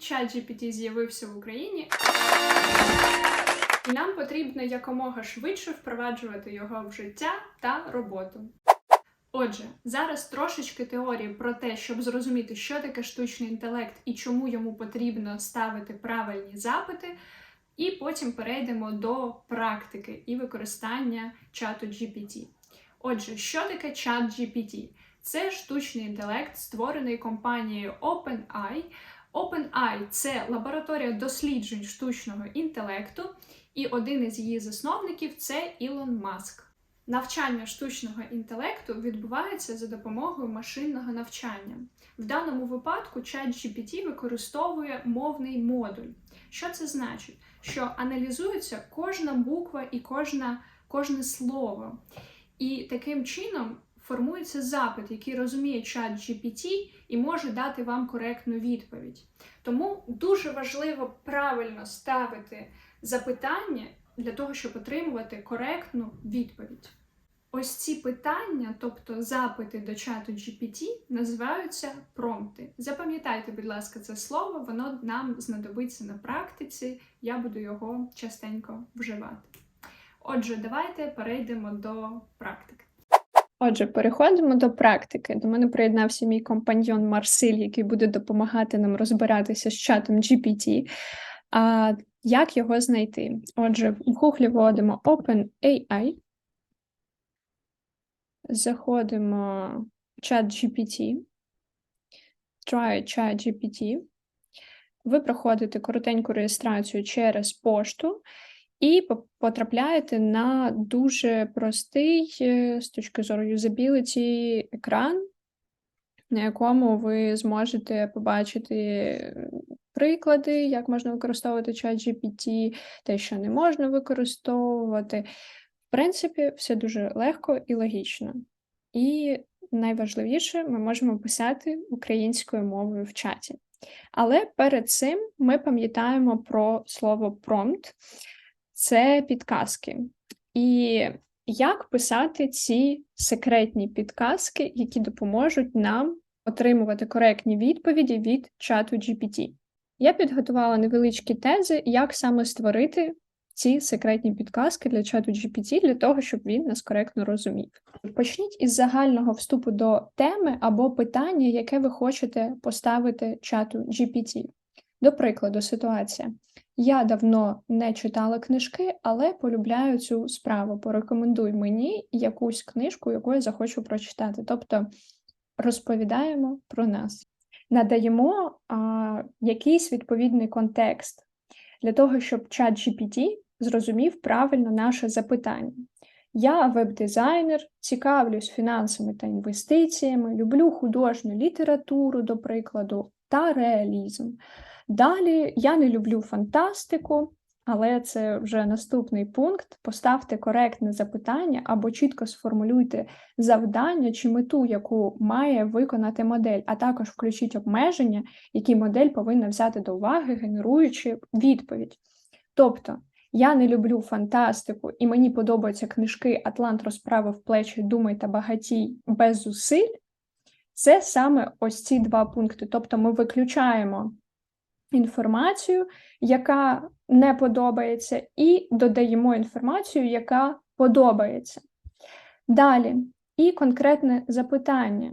ChatGPT з'явився в Україні, і нам потрібно якомога швидше впроваджувати його в життя та роботу. Отже, зараз трошечки теорії про те, щоб зрозуміти, що таке штучний інтелект і чому йому потрібно ставити правильні запити, і потім перейдемо до практики і використання чату GPT. Отже, що таке чат GPT? Це штучний інтелект, створений компанією OpenAI. OpenAI – це лабораторія досліджень штучного інтелекту, і один із її засновників це Ілон Маск. Навчання штучного інтелекту відбувається за допомогою машинного навчання. В даному випадку ChatGPT використовує мовний модуль. Що це значить? Що аналізується кожна буква і кожна, кожне слово. І таким чином формується запит, який розуміє чат GPT і може дати вам коректну відповідь. Тому дуже важливо правильно ставити запитання для того, щоб отримувати коректну відповідь. Ось ці питання, тобто запити до чату GPT, називаються промпти. Запам'ятайте, будь ласка, це слово, воно нам знадобиться на практиці, я буду його частенько вживати. Отже, давайте перейдемо до практики. Отже, переходимо до практики. До мене приєднався мій компаньйон Марсиль, який буде допомагати нам розбиратися з чатом GPT. А як його знайти? Отже, в Google вводимо OpenAI, заходимо в чат GPT, try chat GPT. Ви проходите коротеньку реєстрацію через пошту і потрапляєте на дуже простий е, з точки зору юзабіліті екран, на якому ви зможете побачити е, приклади, як можна використовувати чат GPT, те, що не можна використовувати. В принципі, все дуже легко і логічно. І найважливіше, ми можемо писати українською мовою в чаті. Але перед цим ми пам'ятаємо про слово prompt це підказки. І як писати ці секретні підказки, які допоможуть нам отримувати коректні відповіді від чату GPT. Я підготувала невеличкі тези, як саме створити ці секретні підказки для чату GPT, для того, щоб він нас коректно розумів. Почніть із загального вступу до теми або питання, яке ви хочете поставити чату GPT. До прикладу, ситуація. Я давно не читала книжки, але полюбляю цю справу. Порекомендуй мені якусь книжку, яку я захочу прочитати. Тобто розповідаємо про нас, надаємо а, якийсь відповідний контекст для того, щоб чат GPT зрозумів правильно наше запитання. Я веб-дизайнер, цікавлюсь фінансами та інвестиціями, люблю художню літературу, до прикладу, та реалізм. Далі я не люблю фантастику, але це вже наступний пункт. Поставте коректне запитання або чітко сформулюйте завдання чи мету, яку має виконати модель, а також включіть обмеження, які модель повинна взяти до уваги, генеруючи відповідь. Тобто, я не люблю фантастику, і мені подобаються книжки Атлант розправив плечі, думай та багатій без зусиль. Це саме ось ці два пункти. Тобто ми виключаємо інформацію, яка не подобається, і додаємо інформацію, яка подобається. Далі, і конкретне запитання.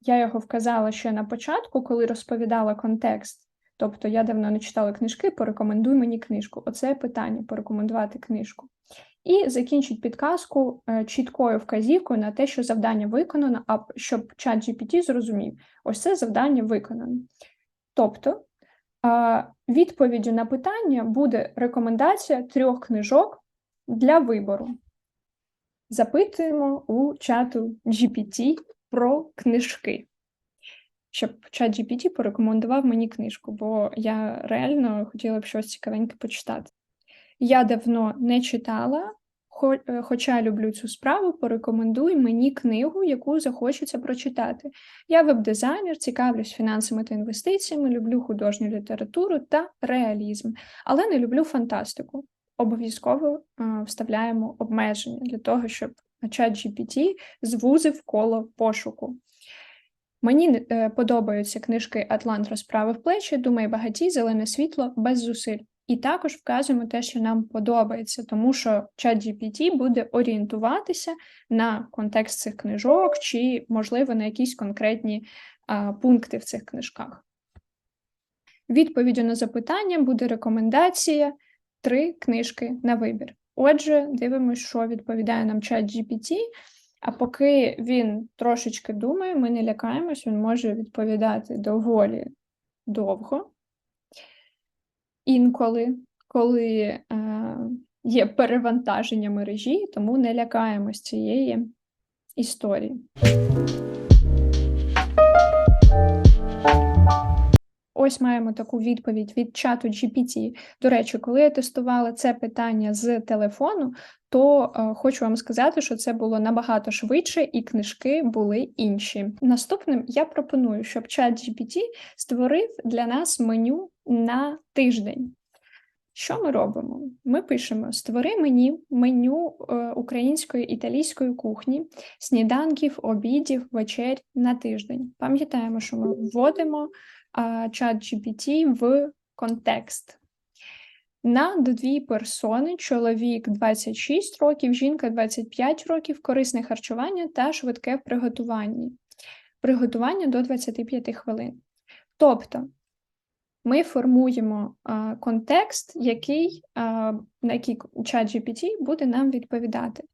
Я його вказала ще на початку, коли розповідала контекст. Тобто, я давно не читала книжки, порекомендуй мені книжку. Оце питання порекомендувати книжку. І закінчить підказку е, чіткою вказівкою на те, що завдання виконано, а щоб чат GPT зрозумів, ось це завдання виконано. Тобто відповіддю на питання буде рекомендація трьох книжок для вибору. Запитуємо у чату GPT про книжки, щоб чат GPT порекомендував мені книжку, бо я реально хотіла б щось цікавеньке почитати. Я давно не читала, хоча люблю цю справу, порекомендуй мені книгу, яку захочеться прочитати. Я веб-дизайнер, цікавлюсь фінансами та інвестиціями, люблю художню літературу та реалізм, але не люблю фантастику. Обов'язково е, вставляємо обмеження для того, щоб чат GPT звузив коло пошуку. Мені е, подобаються книжки Атлант розправив плечі, думай багатій, зелене світло без зусиль. І також вказуємо те, що нам подобається, тому що ChatGPT буде орієнтуватися на контекст цих книжок чи, можливо, на якісь конкретні а, пункти в цих книжках. Відповіддю на запитання буде рекомендація три книжки на вибір. Отже, дивимося, що відповідає нам ChatGPT. А поки він трошечки думає, ми не лякаємось, він може відповідати доволі довго. Інколи, коли е, є перевантаження мережі, тому не лякаємось цієї історії. Ось маємо таку відповідь від чату GPT. До речі, коли я тестувала це питання з телефону, то е, хочу вам сказати, що це було набагато швидше, і книжки були інші. Наступним я пропоную, щоб чат GPT створив для нас меню на тиждень. Що ми робимо? Ми пишемо: створи мені меню е, української італійської кухні, сніданків, обідів, вечер на тиждень. Пам'ятаємо, що ми вводимо чат GPT в контекст. На дві персони: чоловік 26 років, жінка 25 років, корисне харчування та швидке в приготуванні. Приготування до 25 хвилин. Тобто ми формуємо контекст, який, на який чат GPT буде нам відповідати.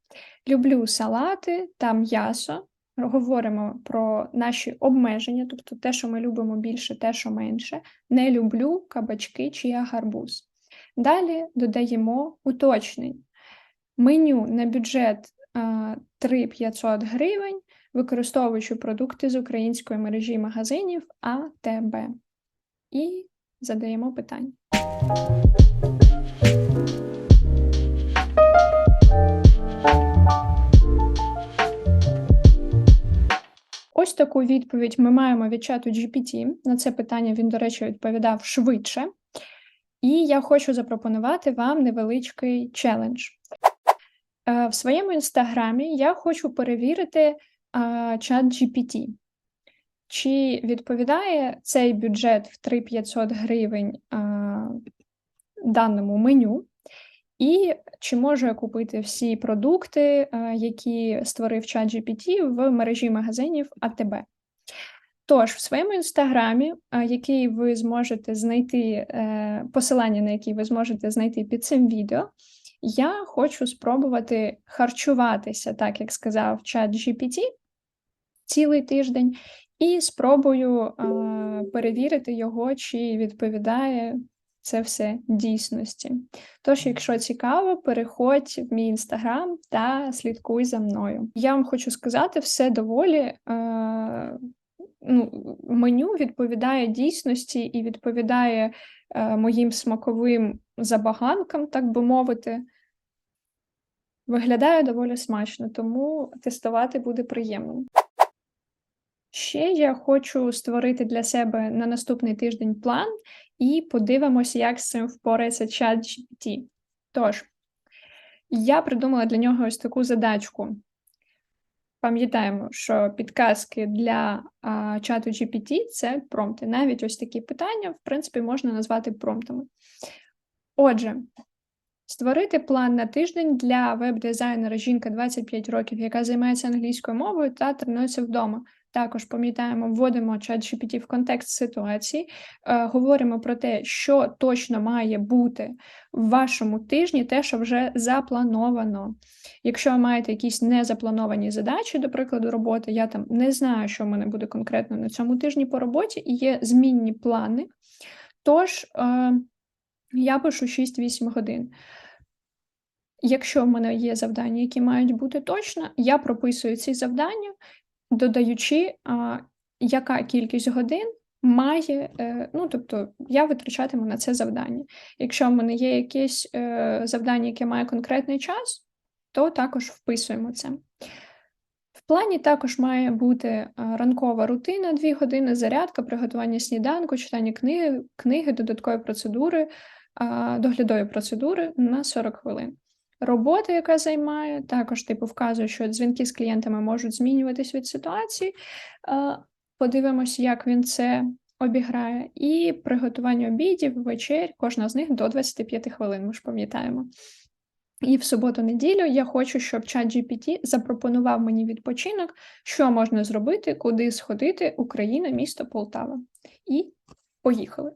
Люблю салати та м'ясо. Говоримо про наші обмеження, тобто те, що ми любимо більше, те, що менше. Не люблю кабачки чи гарбуз. Далі додаємо уточнень. Меню на бюджет 3500 гривень, використовуючи продукти з української мережі магазинів АТБ. І задаємо питання. Ось таку відповідь ми маємо від чату GPT. На це питання він, до речі, відповідав швидше. І я хочу запропонувати вам невеличкий челендж. Е, В своєму інстаграмі я хочу перевірити чат GPT. Чи відповідає цей бюджет в 3500 гривень а, даному меню, і чи можу купити всі продукти, які створив чат GPT в мережі магазинів АТБ? Тож, в своєму інстаграмі, який ви зможете знайти, е, посилання на який ви зможете знайти під цим відео, я хочу спробувати харчуватися, так як сказав чат GPT, цілий тиждень, і спробую е, перевірити його, чи відповідає це все дійсності. Тож, якщо цікаво, переходь в мій інстаграм та слідкуй за мною. Я вам хочу сказати, все доволі. Е, ну, меню відповідає дійсності і відповідає е, моїм смаковим забаганкам, так би мовити. Виглядає доволі смачно, тому тестувати буде приємно. Ще я хочу створити для себе на наступний тиждень план і подивимося, як з цим впорається чат GPT. Тож, я придумала для нього ось таку задачку. Пам'ятаємо, що підказки для а, чату GPT це промпти. Навіть ось такі питання, в принципі, можна назвати промптами. Отже, створити план на тиждень для веб-дизайнера жінка 25 років, яка займається англійською мовою та тренується вдома. Також пам'ятаємо, вводимо чат GPT в контекст ситуації, е, говоримо про те, що точно має бути в вашому тижні, те, що вже заплановано. Якщо ви маєте якісь незаплановані задачі, до прикладу, роботи, я там не знаю, що в мене буде конкретно на цьому тижні по роботі, і є змінні плани. Тож е, я пишу 6-8 годин. Якщо в мене є завдання, які мають бути точно, я прописую ці завдання, додаючи, а, яка кількість годин має, е, ну тобто я витрачатиму на це завдання. Якщо в мене є якесь е, завдання, яке має конкретний час, то також вписуємо це. В плані також має бути е, ранкова рутина, 2 години, зарядка, приготування сніданку, читання книги, книги додаткові процедури, доглядові процедури на 40 хвилин. Робота, яка займає, також типу вказує, що дзвінки з клієнтами можуть змінюватись від ситуації. Е, подивимося, як він це обіграє. І приготування обідів, вечер, кожна з них до 25 хвилин, ми ж пам'ятаємо. І в суботу-неділю я хочу, щоб ChatGPT запропонував мені відпочинок, що можна зробити, куди сходити, Україна, місто Полтава. І поїхали.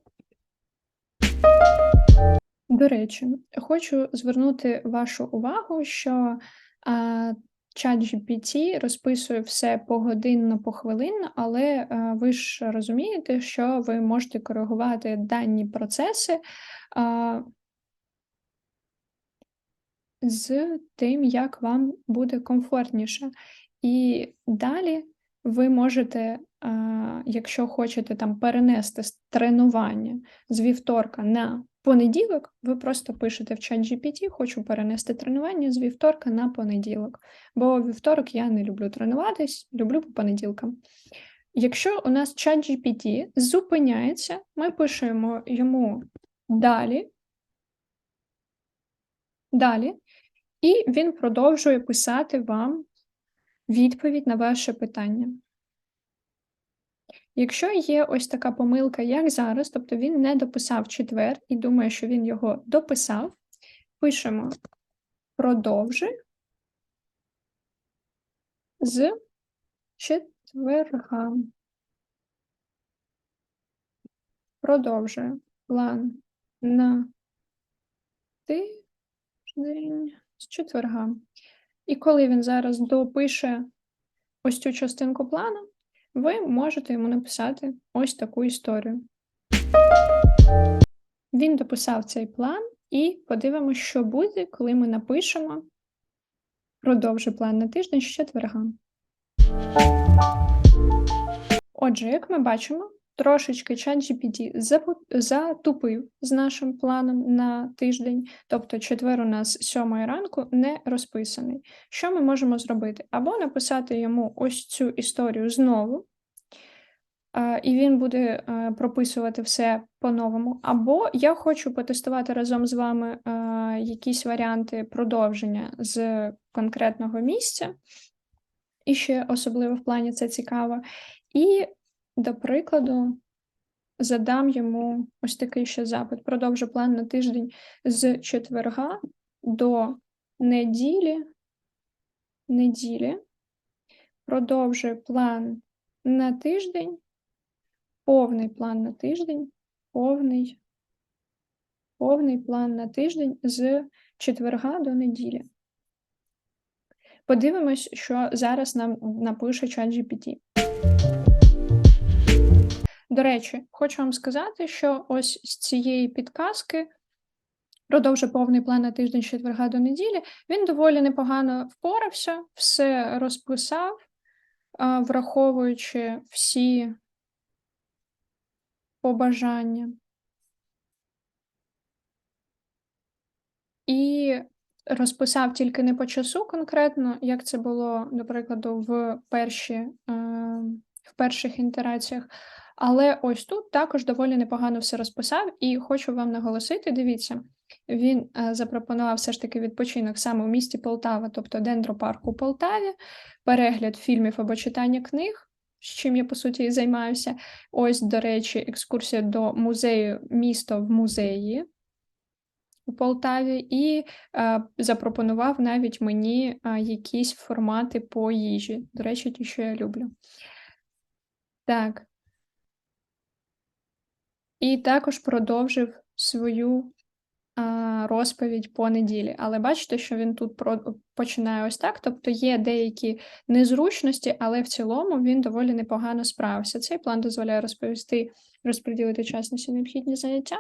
До речі, хочу звернути вашу увагу, що а, ChatGPT розписує все погодинно, похвилинно, але а, ви ж розумієте, що ви можете коригувати дані процеси а, з тим, як вам буде комфортніше. І далі ви можете, якщо хочете там перенести тренування з вівторка на понеділок, ви просто пишете в чат GPT, хочу перенести тренування з вівторка на понеділок. Бо вівторок я не люблю тренуватись, люблю по понеділкам. Якщо у нас чат GPT зупиняється, ми пишемо йому далі, далі, і він продовжує писати вам відповідь на ваше питання. Якщо є ось така помилка, як зараз, тобто він не дописав четвер і думає, що він його дописав, пишемо продовжи з четверга. Продовжує план на тиждень з четверга. І коли він зараз допише ось цю частинку плану, ви можете йому написати ось таку історію. Він дописав цей план, і подивимося, що буде, коли ми напишемо продовжи план на тиждень з четверга. Отже, як ми бачимо, трошечки ChatGPT затупив з нашим планом на тиждень, тобто четвер у нас 7 ранку не розписаний. Що ми можемо зробити? Або написати йому ось цю історію знову, і він буде прописувати все по-новому. Або я хочу потестувати разом з вами якісь варіанти продовження з конкретного місця. І ще особливо в плані це цікаво. І, до прикладу, задам йому ось такий ще запит. Продовжу план на тиждень з четверга до неділі. Неділі. Продовжую план на тиждень. Повний план на тиждень. Повний. Повний план на тиждень з четверга до неділі. Подивимось, що зараз нам напише ChatGPT. До речі, хочу вам сказати, що ось з цієї підказки продовжує повний план на тиждень з четверга до неділі. Він доволі непогано впорався, все розписав, враховуючи всі побажання. І розписав тільки не по часу конкретно, як це було, до прикладу, в перші, е, в перших інтераціях. Але ось тут також доволі непогано все розписав, і хочу вам наголосити: дивіться, він е, запропонував все ж таки відпочинок саме у місті Полтава, тобто дендропарк у Полтаві, перегляд фільмів або читання книг, з чим я по суті і займаюся. Ось, до речі, екскурсія до музею місто в музеї у Полтаві, і е, запропонував навіть мені е, якісь формати по їжі. До речі, ті, що я люблю. Так. І також продовжив свою а, розповідь по неділі. Але бачите, що він тут про... починає ось так. Тобто є деякі незручності, але в цілому він доволі непогано справився. Цей план дозволяє розповісти, розподілити час на всі необхідні заняття.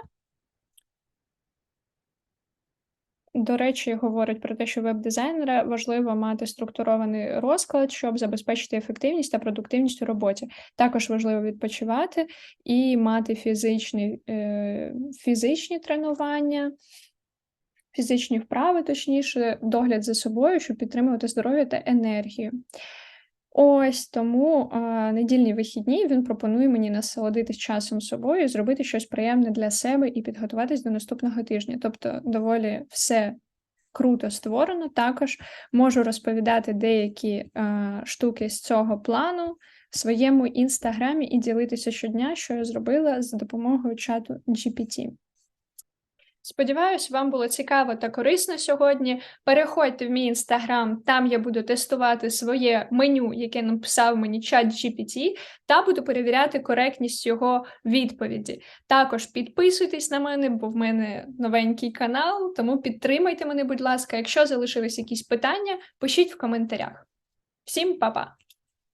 До речі, говорить про те, що веб-дизайнера важливо мати структурований розклад, щоб забезпечити ефективність та продуктивність у роботі. Також важливо відпочивати і мати фізичні, е, фізичні тренування, фізичні вправи, точніше, догляд за собою, щоб підтримувати здоров'я та енергію. Ось тому а, недільні вихідні він пропонує мені насолодитись часом собою, зробити щось приємне для себе і підготуватись до наступного тижня. Тобто, доволі все круто створено. Також можу розповідати деякі е, штуки з цього плану в своєму інстаграмі і ділитися щодня, що я зробила за допомогою чату GPT. Сподіваюсь, вам було цікаво та корисно сьогодні. Переходьте в мій інстаграм, там я буду тестувати своє меню, яке написав мені чат GPT, та буду перевіряти коректність його відповіді. Також підписуйтесь на мене, бо в мене новенький канал, тому підтримайте мене, будь ласка. Якщо залишились якісь питання, пишіть в коментарях. Всім па-па!